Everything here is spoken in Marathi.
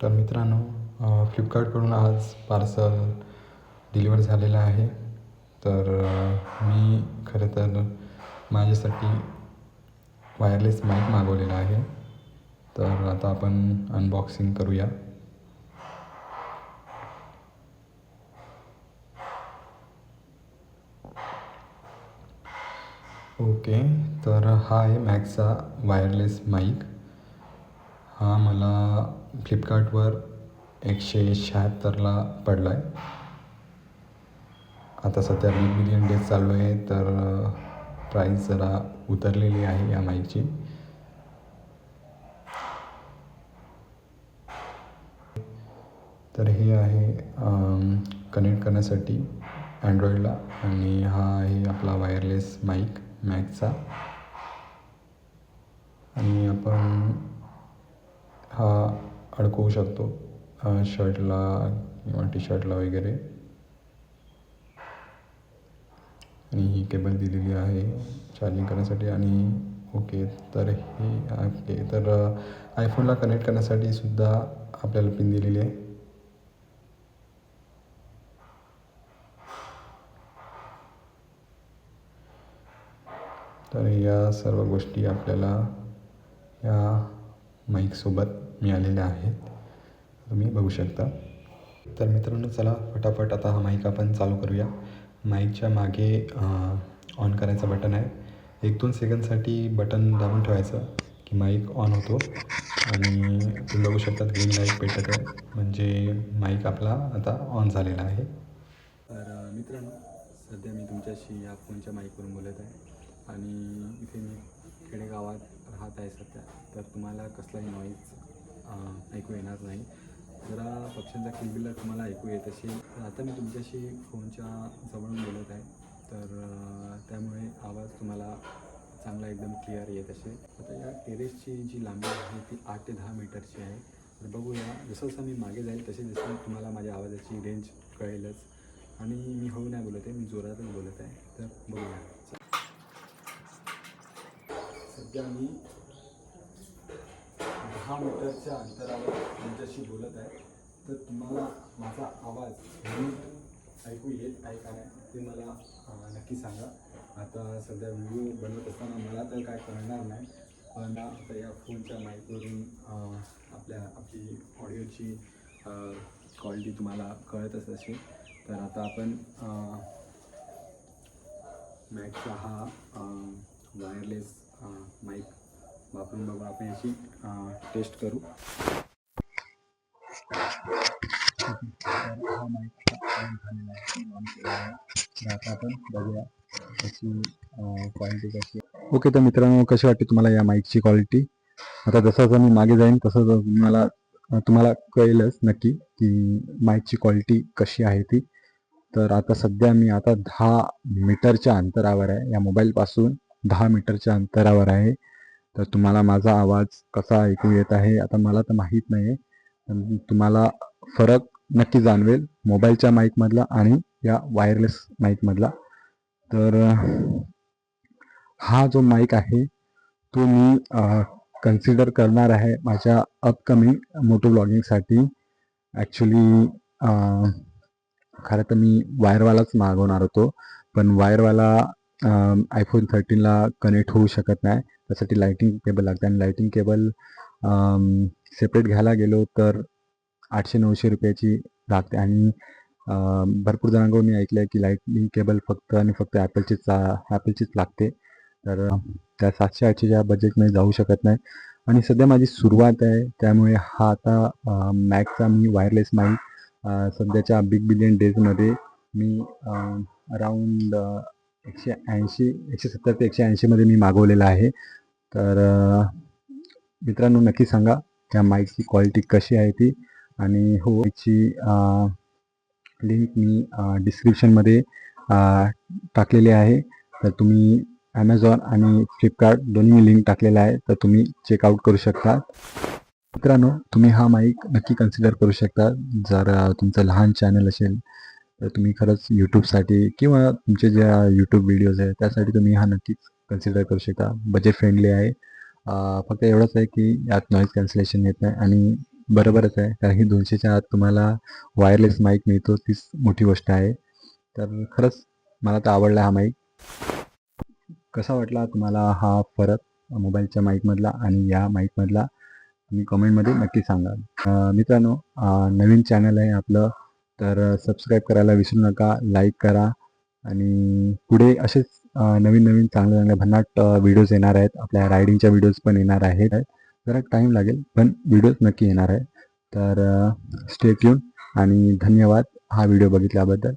तर मित्रांनो फ्लिपकार्टकडून आज पार्सल डिलिव्हर झालेलं आहे. तर मी खरं तर माझ्यासाठी वायरलेस माईक मागवलेला आहे. तर आता आपण अनबॉक्सिंग करूया. ओके तर हा आहे मॅक्सचा वायरलेस माईक हा मला फ्लिपकार्टवर एकशे शहात्तरला पडला आहे आता सध्या बिग बिलियन डेज चालू आहे तर प्राईस जरा उतरलेली आहे या माईकची तर हे आहे कनेक्ट करण्यासाठी अँड्रॉईडला आणि हा आहे आपला वायरलेस माईक मॅकचा आणि आपण हा अडकवू शकतो. शर्टला किंवा टी शर्टला वगैरे. आणि ही केबल दिलेली आहे चार्जिंग करण्यासाठी आणि ओके तर हे ओके तर आयफोनला कनेक्ट करण्यासाठी सुद्धा आपल्याला पिन दिलेली आहे. तर या सर्व गोष्टी आपल्याला या माईकसोबत मिळालेल्या आहेत. तुम्ही बघू शकता. तर मित्रांनो चला फटाफट आता हा माईक आपण चालू करूया. माईकच्या मागे ऑन करायचं बटन आहे. एक दोन सेकंदसाठी बटन दाबून ठेवायचं की माईक ऑन होतो. आणि तुम्ही बघू शकतात ग्रीन लाइट पेटत आहे. म्हणजे माईक आपला आता ऑन झालेला आहे. तर मित्रांनो सध्या मी तुमच्याशी या फोनच्या माईकवरून बोलत आहे. आणि इथे मी खेडेगावात राहत आहे सध्या. तर तुम्हाला कसलाही नॉईज ऐकू येणार नाही. जरा पक्ष्यांचा किलबिलाट तुम्हाला ऐकू येत असेल. तर आता मी तुमच्याशी फोनच्या जवळून बोलत आहे. तर त्यामुळे आवाज तुम्हाला चांगला एकदम क्लिअर येत असेल. आता या टेरेसची जी लांबी आहे ती आठ ते दहा मीटरची आहे. तर बघूया जसं जसं मी मागे जाईल तसे जसं तुम्हाला माझ्या आवाजाची रेंज कळेलच. आणि मी हळू नाही बोलत आहे मी जोरातच बोलत आहे. तर बघूया. सध्या मी दहा मीटरच्या अंतरावर तुमच्याशी बोलत आहे. तर तुम्हाला माझा आवाज नीट ऐकू येत आहे काय ते मला नक्की सांगा. आता सध्या व्हिडिओ बनवत असताना मला तर काय कळणार नाही पण आता या फोनच्या माईकवरून आपल्या आपली ऑडिओची क्वालिटी तुम्हाला कळतच असेल. तर आता आपण मॅकचा हा वायरलेस माईक वापरून बघू आपण याची टेस्ट करू. हा माईक झालेला आहे. आता आपण बघूया त्याची क्वालिटी कशी ओके तर मित्रांनो कशी वाटते तुम्हाला या माईकची क्वालिटी आता जसं जसं मी मागे जाईन तसं तसं तुम्हाला तुम्हाला कळेलच नक्की की माईकची क्वालिटी कशी आहे ती. तर आता सध्या मी आता दहा मीटरच्या अंतरावर आहे. या मोबाईलपासून दहा मीटरच्या अंतरावर आहे. तर तुम्हाला माझा आवाज कसा ऐकू येत आहे आता मला तर माहीत नाही आहे तुम्हाला फरक नक्की जाणवेल मोबाईलच्या माईकमधला आणि या वायरलेस माईकमधला तर हा जो माईक आहे तो मी कन्सिडर करणार आहे माझ्या अपकमिंग मोटो ब्लॉगिंगसाठी ॲक्च्युली खरं तर मी वायरवालाच मागवणार होतो पण वायरवाला आयफोन थर्टीनला कनेक्ट होऊ शकत नाही. त्यासाठी लाईटिंग केबल लागते. आणि लाईटिंग केबल सेपरेट घ्यायला गेलो तर आठशे नऊशे रुपयाची लागते. आणि भरपूर जणांकडून मी ऐकलं आहे की लाईटिंग केबल फक्त आणि फक्त ॲपलचीच ॲपलचीच लागते. तर त्या सातशे आठशेच्या बजेटमध्ये जाऊ शकत नाही. आणि सध्या माझी सुरुवात आहे. त्यामुळे हा आता मॅकचा मी वायरलेस माईक सध्याच्या बिग बिलियन डेजमध्ये मी अराऊंड एकशे ऐंशी एकशे सत्तर ते एकशे ऐंशीमध्ये मी मागवलेला आहे. तर मित्रांनो नक्की सांगा त्या माईकची क्वालिटी कशी आहे ती? आणि हो याची लिंक मी डिस्क्रिप्शनमध्ये टाकलेली आहे. तर तुम्ही ॲमेझॉन आणि फ्लिपकार्ट दोन्ही मी लिंक टाकलेला आहे तर तुम्ही चेकआउट करू शकता. मित्रांनो तुम्ही हा माईक नक्की कन्सिडर करू शकता. जर तुमचं लहान चॅनल असेल तर तुम्ही खरंच यूट्यूबसाठी किंवा तुमचे ज्या यूट्यूब व्हिडिओज आहेत त्यासाठी तुम्ही हा नक्कीच कन्सिडर करू शकता. बजेट फ्रेंडली आहे. फक्त एवढंच आहे की यात नॉईज कॅन्सलेशन येत नाही आणि बरोबरच आहे. कारण की दोनशेच्या आत तुम्हाला वायरलेस माईक मिळतो तीच मोठी गोष्ट आहे. तर खरंच मला तर आवडला हा माईक कसा वाटला तुम्हाला हा फरक मोबाईलच्या माईकमधला आणि या माईकमधला तुम्ही कमेंटमध्ये नक्की सांगा. मित्रांनो नवीन चॅनल आहे आपलं. तर सबस्क्राईब करायला विसरू नका लाईक करा आणि पुढे असेच नवीन नवीन चांगल्या चांगल्या भन्नाट व्हिडिओज येणार आहेत. आपल्या रायडिंगच्या व्हिडिओज पण येणार आहेत. जरा टाईम लागेल पण व्हिडिओज नक्की येणार आहे तर स्टे ट्यून आणि धन्यवाद हा व्हिडिओ बघितल्याबद्दल.